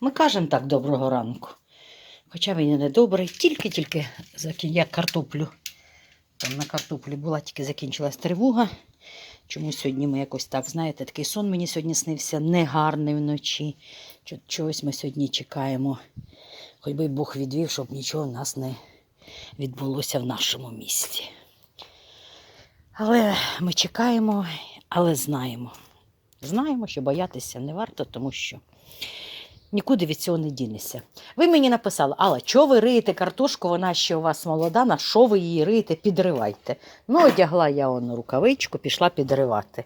Ми кажемо так доброго ранку. Хоча він і не добрий, тільки-тільки я картоплю. Там на картоплі була, тільки закінчилась тривога. Чому сьогодні ми якось так, знаєте, такий сон мені сьогодні снився негарний вночі. Чогось ми сьогодні чекаємо. Хоч би Бог відвів, щоб нічого в нас не відбулося в нашому місті. Але ми чекаємо, але знаємо. Знаємо, що боятися не варто, тому що нікуди від цього не дінешся. Ви мені написали, Алла, чого ви риєте картошку, вона ще у вас молода, на що ви її риєте, підривайте. Ну, одягла я он рукавичку, пішла підривати.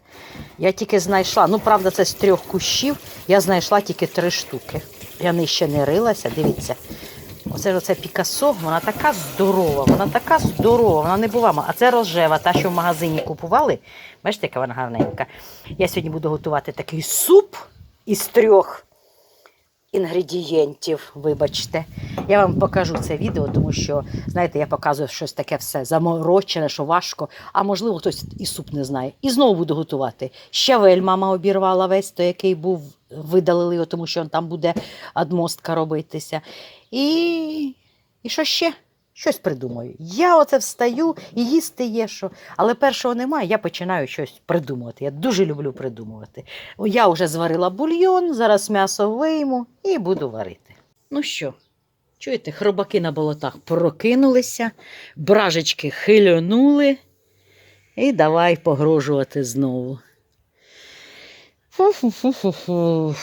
Я тільки знайшла, ну правда, це з трьох кущів, я знайшла тільки три штуки. Я нижче не рилася, дивіться. Оце ж оце Пікассо, вона така здорова, вона така здорова, вона не була. А це рожева, та, що в магазині купували. Бачите, яка вона гарненька. Я сьогодні буду готувати такий суп із трьох інгредієнтів. Вибачте. Я вам покажу це відео, тому що, знаєте, я показую щось таке все заморочене, що важко, а можливо, хтось і суп не знає. І знову буду готувати. Щавель мама обірвала весь той, який був, видалили його, тому що там буде адмостка робитися. І, і що ще? Щось придумаю. Я оце встаю і їсти є що. Але першого немає, я починаю щось придумувати. Я дуже люблю придумувати. Я вже зварила бульйон, зараз м'ясо вийму і буду варити. Ну що, чуєте, хробаки на болотах прокинулися, бражечки хильонули, і давай погрожувати знову. Фу-фу-фу-фу-фу.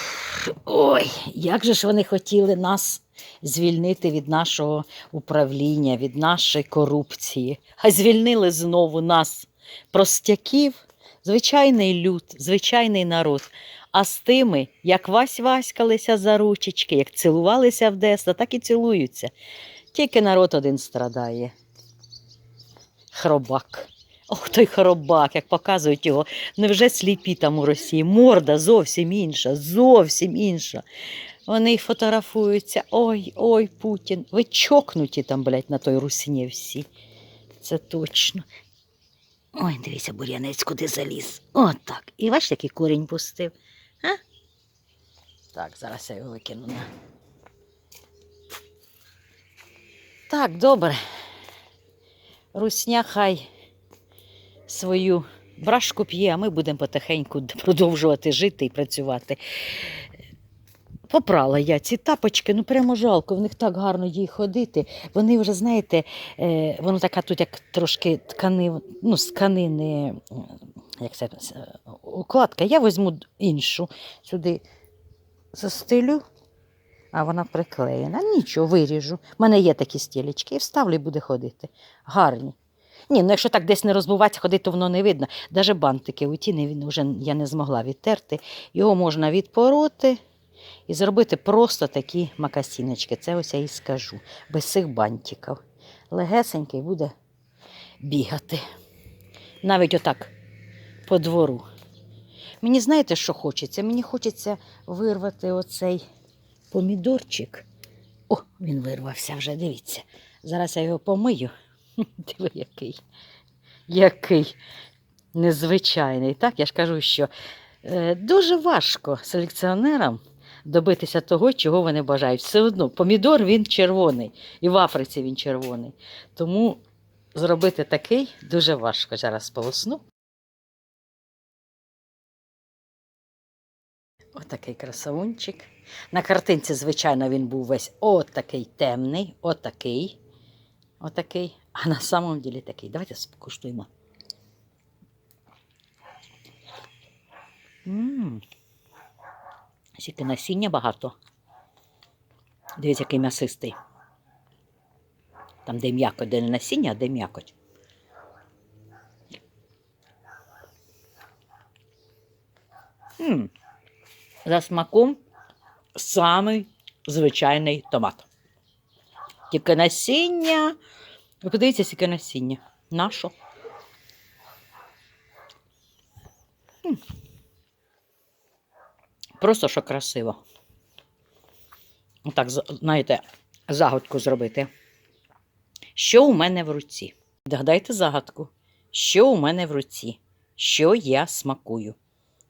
Ой, як же ж вони хотіли нас звільнити від нашого управління, від нашої корупції. А звільнили знову нас, простяків, звичайний люд, звичайний народ. А з тими, як вась васькалися за ручечки, як цілувалися в Десна, так і цілуються. Тільки народ один страдає. Хробак. Ох, той хробак, як показують його. Невже сліпі там у Росії? Морда зовсім інша, зовсім інша. Вони фотографуються. Ой, ой, Путін. Ви чокнуті там, блядь, на той русні всі. Це точно. Ой, дивіться, бур'янець куди заліз. От так. І бачите, який корінь пустив. А? Так, зараз я його викину на. Так, добре. Русня хай свою брашку п'є, а ми будемо потихеньку продовжувати жити і працювати. Попрала я ці тапочки, ну прямо жалко, в них так гарно їй ходити. Вони вже, знаєте, е, воно така тут як трошки ткани, ну, з тканини, як це, е, укладка. Я візьму іншу сюди застелю, а вона приклеєна. Нічого, виріжу. У мене є такі стілечки, і вставлю і буде ходити. Гарні. Ні, ну якщо так десь не розбиватися, ходити, то воно не видно. Даже бантики оті не, він вже я не змогла відтерти. Його можна відпороти і зробити просто такі макасіночки. Це ось я і скажу. Без цих бантиків. Легесенький буде бігати. Навіть отак по двору. Мені знаєте, що хочеться? Мені хочеться вирвати оцей помідорчик. О, він вирвався вже, дивіться. Зараз я його помию. Диви, який. Який незвичайний. Так, я ж кажу, що е, дуже важко селекціонерам добитися того, чого вони бажають. Все одно помідор він червоний, і в Африці він червоний. Тому зробити такий дуже важко. Зараз полосну. Отакий красавунчик. На картинці, звичайно, він був весь отакий темний, отакий, отакий, а на самом ділі такий. Давайте скуштуємо. Скільки насіння багато. Дивіться, який м'ясистий. Там, де м'якоть, де не насіння, а де м'якоть. За смаком самий звичайний томат. Тільки насіння. Ви подивіться, скільки насіння. Нащо? М. Просто що красиво. Отак, знаєте, загадку зробити. Що у мене в руці? Догадайте загадку. Що у мене в руці? Що я смакую?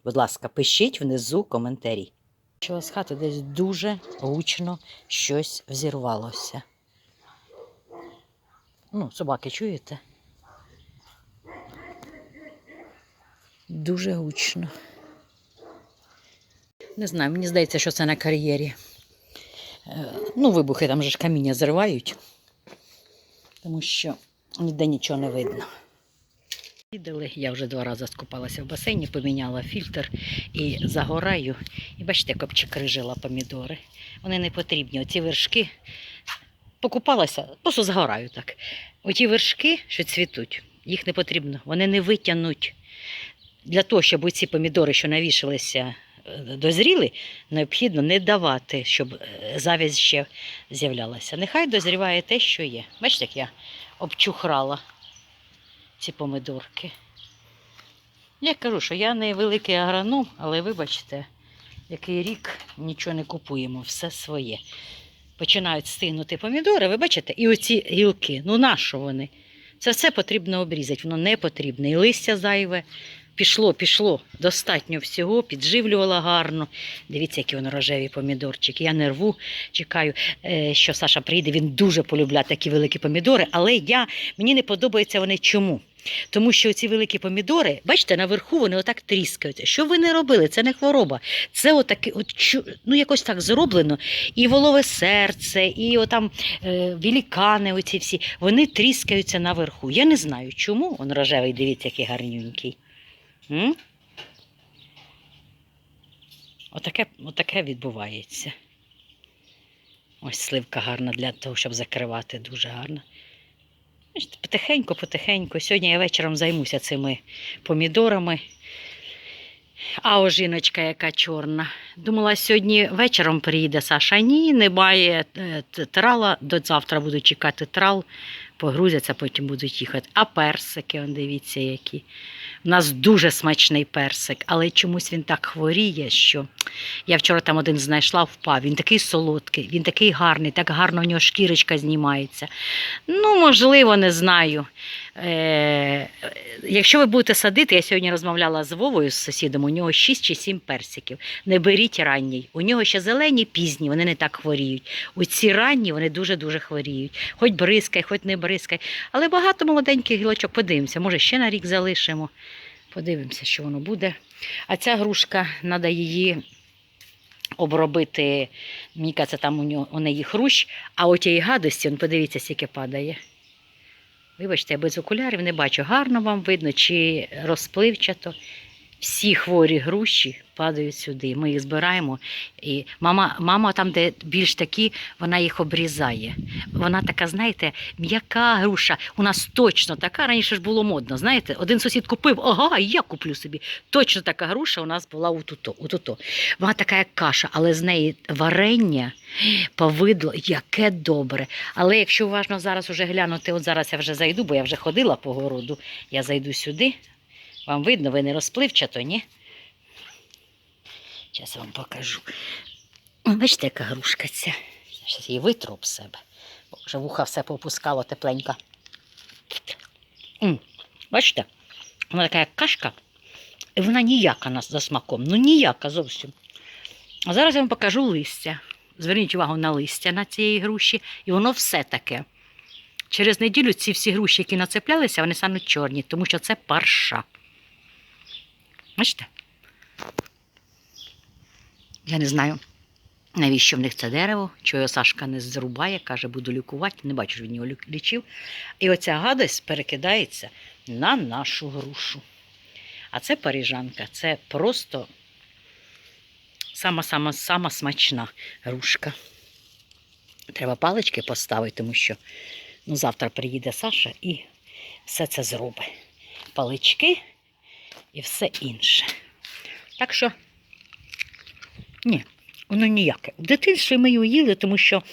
Будь ласка, пишіть внизу коментарі. Що з хати десь дуже гучно щось взірвалося. Ну, собаки чуєте? Дуже гучно. Не знаю, мені здається, що це на кар'єрі. Е, Ну, вибухи там же ж каміння зривають, тому що ніде нічого не видно. Їдали, я вже два рази скупалася в басейні, поміняла фільтр і загораю. І бачите, як обчикрижила помідори. Вони не потрібні. Оці вершки покупалася, просто згораю так. Оті вершки, що цвітуть, їх не потрібно. Вони не витягнуть. Для того, щоб ці помідори, що навішалися, е, дозріли, необхідно не давати, щоб е, завість ще з'являлася. Нехай дозріває те, що є. Бачите, як я обчухрала ці помидорки. Я кажу, що я не великий агроном, але вибачте, який рік нічого не купуємо, все своє. Починають стигнути помідори, ви бачите, і оці гілки. Ну нащо вони? Це все потрібно обрізати, воно не потрібне. І листя зайве. Пішло, пішло, достатньо всього, підживлювала гарно. Дивіться, які вони рожеві помідорчики. Я не рву, чекаю, е, що Саша прийде. Він дуже полюбляє такі великі помідори, але я, мені не подобаються вони чому? Тому що ці великі помідори, бачите, наверху вони отак тріскаються. Що ви не робили? Це не хвороба. Це отаке, от, ну якось так зроблено. І волове серце, і отам е, вілікани, оці всі, вони тріскаються наверху. Я не знаю, чому. Он рожевий, дивіться, який гарнюнький. М? Отаке, отаке відбувається. Ось сливка гарна для того, щоб закривати, дуже гарна. Бачите, Потихеньку, потихеньку. Сьогодні я вечором займуся цими помідорами. А о жіночка, яка чорна. Думала, сьогодні вечором приїде Саша. Ні, немає е, трала. До завтра буду чекати трал, погрузяться, потім будуть їхати. А персики, он дивіться, які. У нас дуже смачний персик, але чомусь він так хворіє, що я вчора там один знайшла, впав. Він такий солодкий, він такий гарний, так гарно в нього шкірочка знімається. Ну, можливо, не знаю. Е, якщо ви будете садити, я сьогодні розмовляла з Вовою, з сусідом, у нього 6 чи 7 персиків. Не беріть ранній. У нього ще зелені, пізні, вони не так хворіють. У ці ранні вони дуже-дуже хворіють. Хоч бризкай, хоч не бризкай. Але багато молоденьких гілочок, подивимося, може ще на рік залишимо. Подивимося, що воно буде. А ця грушка, треба її обробити. Мені кажеться, там у, нього, у неї хрущ, а у тієї гадості, он, подивіться, скільки падає. Вибачте, я без окулярів не бачу, гарно вам видно чи розпливчато. Всі хворі груші падають сюди. Ми їх збираємо. І мама, мама там, де більш такі, вона їх обрізає. Вона така, знаєте, м'яка груша. У нас точно така. Раніше ж було модно. Знаєте, один сусід купив, ага, я куплю собі. Точно така груша у нас була у туто. У туто. Вона така, як каша, але з неї варення, повидло, яке добре. Але якщо уважно зараз уже глянути, от зараз я вже зайду, бо я вже ходила по городу, я зайду сюди. Вам видно, ви не розпливчато, ні? Зараз вам покажу. Бачите, яка грушка ця. Зараз її витру об себе. Бо вже вуха все попускало тепленько. М, Бачите? Вона така як кашка, і вона ніяка за смаком. Ну ніяка зовсім. А зараз я вам покажу листя. Зверніть увагу на листя на цієї груші, і воно все таке. Через неділю ці всі груші, які нацеплялися, вони стануть чорні, тому що це парша. Бачите? Я не знаю, навіщо в них це дерево, чого Сашка не зрубає, каже, буду лікувати. Не бачу, що він його лічив. І оця гадость перекидається на нашу грушу. А це паріжанка, це просто сама-сама сама смачна грушка. Треба палички поставити, тому що ну, завтра приїде Саша і все це зробить. Палички і все інше. Так що, ні, воно ніяке. В дитинстві ми її їли, тому що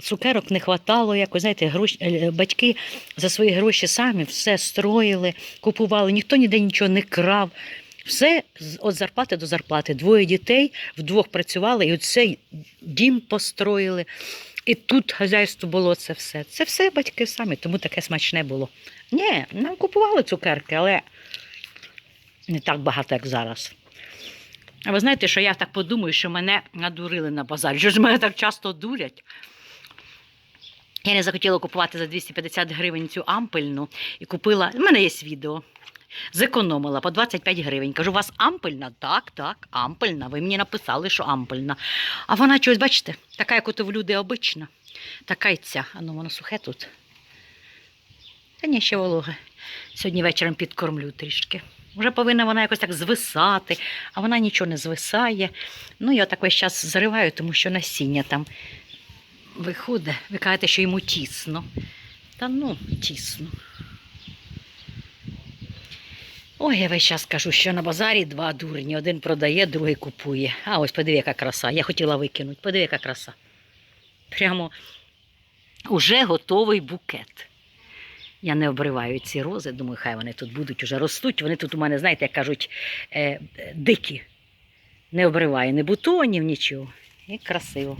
цукерок не хватало, якось, знаєте, гроші, е, батьки за свої гроші самі все строїли, купували, ніхто ніде нічого не крав. Все від зарплати до зарплати. Двоє дітей вдвох працювали, і оцей дім построїли. І тут хазяйство було це все. Це все батьки самі, тому таке смачне було. Ні, нам купували цукерки, але не так багато, як зараз. А ви знаєте, що я так подумаю, що мене надурили на базарі. Що ж мене так часто дурять? Я не захотіла купувати за 250 гривень цю ампельну і купила. У мене є відео. Зекономила по 25 гривень. Кажу, у вас ампельна? Так, так, ампельна. Ви мені написали, що ампельна. А вона чогось, бачите, така, як от в люди обична. Така й ця. А ну воно сухе тут. Та ні, ще вологе. Сьогодні вечором підкормлю трішки. Вже повинна вона якось так звисати, а вона нічого не звисає. Ну, я так весь час зриваю, тому що насіння там виходить. Ви кажете, що йому тісно. Та ну, тісно. Ой, я весь час кажу, що на базарі два дурні. Один продає, другий купує. А ось подиви, яка краса. Я хотіла викинути. Подиви, яка краса. Прямо уже готовий букет. Я не обриваю ці рози, думаю, хай вони тут будуть уже ростуть. Вони тут у мене, знаєте, як кажуть, е, дикі. Не обриваю ні бутонів, нічого. І красиво.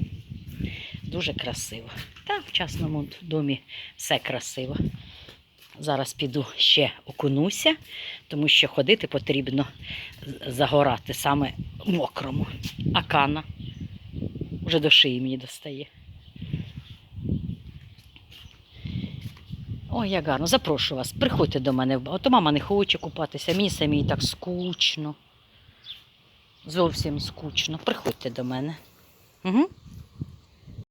Дуже красиво. Та в частному домі все красиво. Зараз піду ще окунуся, тому що ходити потрібно загорати саме мокрому. А кана вже до шиї мені достає. Ой, як гарно, запрошую вас, приходьте до мене. Ото мама не хоче купатися, мені самій так скучно. Зовсім скучно. Приходьте до мене. Угу.